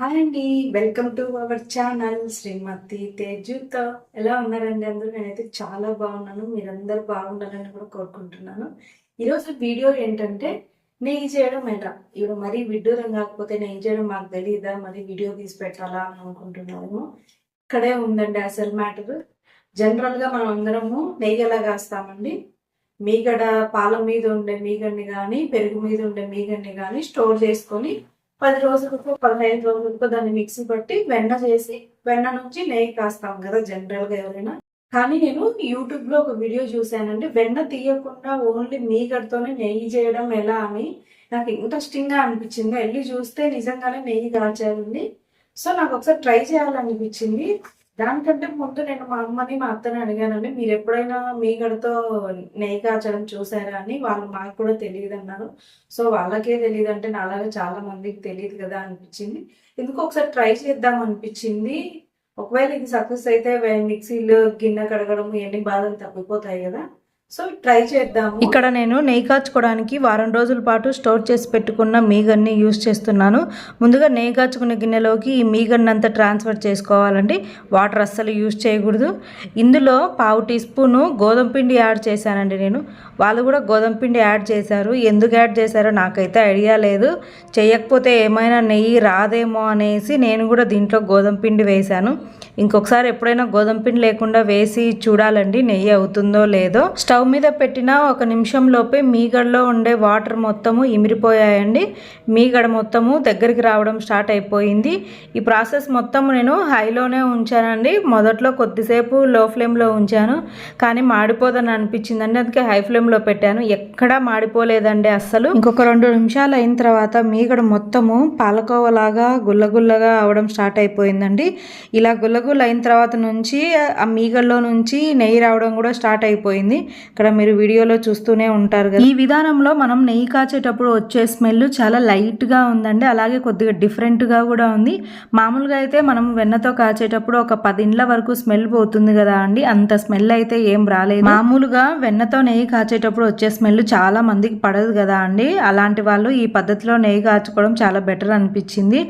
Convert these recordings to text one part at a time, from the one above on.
Hi అండి. Welcome to our channel శ్రీమతి తేజుత. ఎలా ఉన్నారండి అందరూ? నేనైతే చాలా బాగున్నాను. మీరందరూ బాగుండాలని కూడా కోరుకుంటున్నాను. ఈరోజు వీడియో ఏంటంటే నెయ్యి చేయడం ఎలా? ఇప్పుడు మరీ విడ్డూరం కాకపోతే నెయ్యి చేయడం మాకు తెలియదా మరి వీడియో తీసి పెట్టాలా అని అనుకుంటున్నాము. ఇక్కడే ఉందండి అసలు మ్యాటర్. జనరల్గా మనం అందరము నెయ్యి ఎలా కాస్తామండి? మీగడ పాల మీద ఉండే మీగడ్ని కానీ పెరుగు మీద ఉండే మీగడ్ని కానీ స్టోర్ చేసుకొని పది రోజులకు పదహైదు రోజులకు దాన్ని మిక్సీ పట్టి వెన్న చేసి వెన్న నుంచి నెయ్యి కాస్తాం కదా జనరల్గా ఎవరైనా. కానీ నేను యూట్యూబ్లో ఒక వీడియో చూసానండి వెన్న తీయకుండా ఓన్లీ మీగడతోనే నెయ్యి చేయడం ఎలా అని నాకు ఇంట్రెస్టింగ్గా అనిపించింది. వెళ్ళి చూస్తే నిజంగానే నెయ్యి కాల్చారండి. సో నాకు ఒకసారి ట్రై చేయాలనిపించింది. దానికంటే ముందు నేను మా అమ్మని మా అత్తని అడిగానండి మీరు ఎప్పుడైనా మీగడతో నెయ్యి కాచడం చూసారా? అని. వాళ్ళు మాకు కూడా తెలియదు అన్నారు సో వాళ్ళకే తెలియదు అంటే నాలాగా చాలా మందికి తెలియదు కదా అనిపించింది. ఎందుకు ఒకసారి ట్రై చేద్దాం అనిపించింది. ఒకవేళ ఇది సక్సెస్ అయితే వే- మిక్సీలో గిన్నె కడగడం ఇవన్నీ బాధలు తగ్గిపోతాయి కదా. సో ట్రై చేద్దాము. ఇక్కడ నేను నెయ్యి కాచుకోవడానికి వారం రోజుల పాటు స్టోర్ చేసి పెట్టుకున్న మీగన్ని యూస్ చేస్తున్నాను. ముందుగా నెయ్యి కాచుకున్న గిన్నెలోకి ఈ మీగన్ని అంతా ట్రాన్స్ఫర్ చేసుకోవాలండి. వాటర్ అస్సలు యూస్ చేయకూడదు. ఇందులో పావు టీ స్పూను గోధుమ పిండి యాడ్ చేశానండి నేను. వాళ్ళు కూడా గోధుమ పిండి యాడ్ చేశారు. ఎందుకు యాడ్ చేశారో నాకైతే ఐడియా లేదు. చేయకపోతే ఏమైనా నెయ్యి రాదేమో అనేసి నేను కూడా దీంట్లో గోధుమ పిండి వేశాను. ఇంకొకసారి ఎప్పుడైనా గోధుమ పిండి లేకుండా వేసి చూడాలండి నెయ్యి అవుతుందో లేదో. స్టవ్ మీద పెట్టిన ఒక నిమిషం లోపే మీగడలో ఉండే వాటర్ మొత్తము ఇమిరిపోయాయండి మీగడ మొత్తము దగ్గరికి రావడం స్టార్ట్ అయిపోయింది. ఈ ప్రాసెస్ మొత్తం నేను హైలోనే ఉంచానండి. మొదట్లో కొద్దిసేపు లో ఫ్లేమ్లో ఉంచాను. కానీ మాడిపోదని అనిపించిందండి. అందుకే హై ఫ్లేమ్లో పెట్టాను. ఎక్కడా మాడిపోలేదండి అస్సలు. ఇంకొక రెండు నిమిషాలు అయిన తర్వాత మీగడ మొత్తము పాలకోవలాగా గుల్లగుల్లగా అవడం స్టార్ట్ అయిపోయిందండి. ఇలా గుల్లగుల్ల అయిన తర్వాత నుంచి ఆ మీగల్లో నుంచి నెయ్యి రావడం కూడా స్టార్ట్ అయిపోయింది. ఇక్కడ మీరు వీడియోలో చూస్తూనే ఉంటారు కదా. ఈ విధానంలో మనం నెయ్యి కాచేటప్పుడు వచ్చే స్మెల్ చాలా లైట్గా ఉందండి. అలాగే కొద్దిగా డిఫరెంట్గా కూడా ఉంది. మామూలుగా అయితే మనం వెన్నతో కాచేటప్పుడు ఒక పదిండ్ల వరకు స్మెల్ పోతుంది కదా అండి. అంత స్మెల్ అయితే ఏం రాలేదు. మామూలుగా వెన్నతో నెయ్యి కాచేటప్పుడు వచ్చే స్మెల్ చాలా మందికి పడదు కదా అండి. అలాంటి వాళ్ళు ఈ పద్ధతిలో నెయ్యి కాచుకోవడం చాలా బెటర్ అనిపించింది.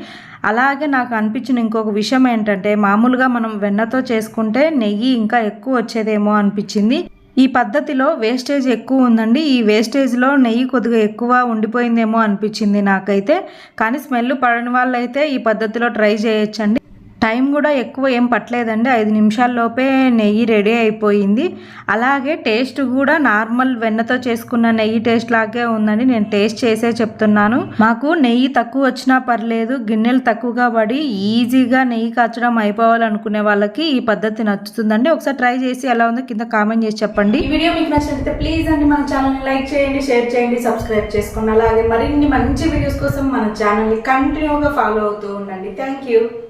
అలాగే నాకు అనిపించిన ఇంకొక విషయం ఏంటంటే మామూలుగా మనం వెన్నతో చేసుకుంటే నెయ్యి ఇంకా ఎక్కువ వచ్చేదేమో అనిపించింది. ఈ పద్ధతిలో వేస్టేజ్ ఎక్కువ ఉందండి. ఈ వేస్టేజ్లో నెయ్యి కొద్దిగా ఎక్కువ ఉండిపోయిందేమో అనిపించింది నాకైతే. కానీ స్మెల్ పడని వాళ్ళైతే ఈ పద్ధతిలో ట్రై చేయొచ్చండి. టైం కూడా ఎక్కువ ఏం పట్టలేదండి. ఐదు నిమిషాల్లోపే నెయ్యి రెడీ అయిపోయింది. అలాగే టేస్ట్ కూడా నార్మల్ వెన్నతో చేసుకున్న నెయ్యి టేస్ట్ లాగే ఉందండి. నేను టేస్ట్ చేసే చెప్తున్నాను. మాకు నెయ్యి తక్కువ వచ్చినా పర్లేదు గిన్నెలు తక్కువగా పడి ఈజీగా నెయ్యి కాచడం అయిపోవాలనుకునే వాళ్ళకి ఈ పద్ధతి నచ్చుతుందండి. ఒకసారి ట్రై చేసి ఎలా ఉందో కింద కామెంట్ చేసి చెప్పండి. ఈ వీడియో మీకు నచ్చినట్లయితే ప్లీజ్ అండి మన ఛానల్ లైక్ చేయండి షేర్ చేయండి సబ్స్క్రైబ్ చేసుకోండి. అలాగే మరిన్ని మంచి వీడియోస్ కోసం మన ఛానల్ కంటిన్యూగా ఫాలో అవుతూ ఉండండి. Thank you.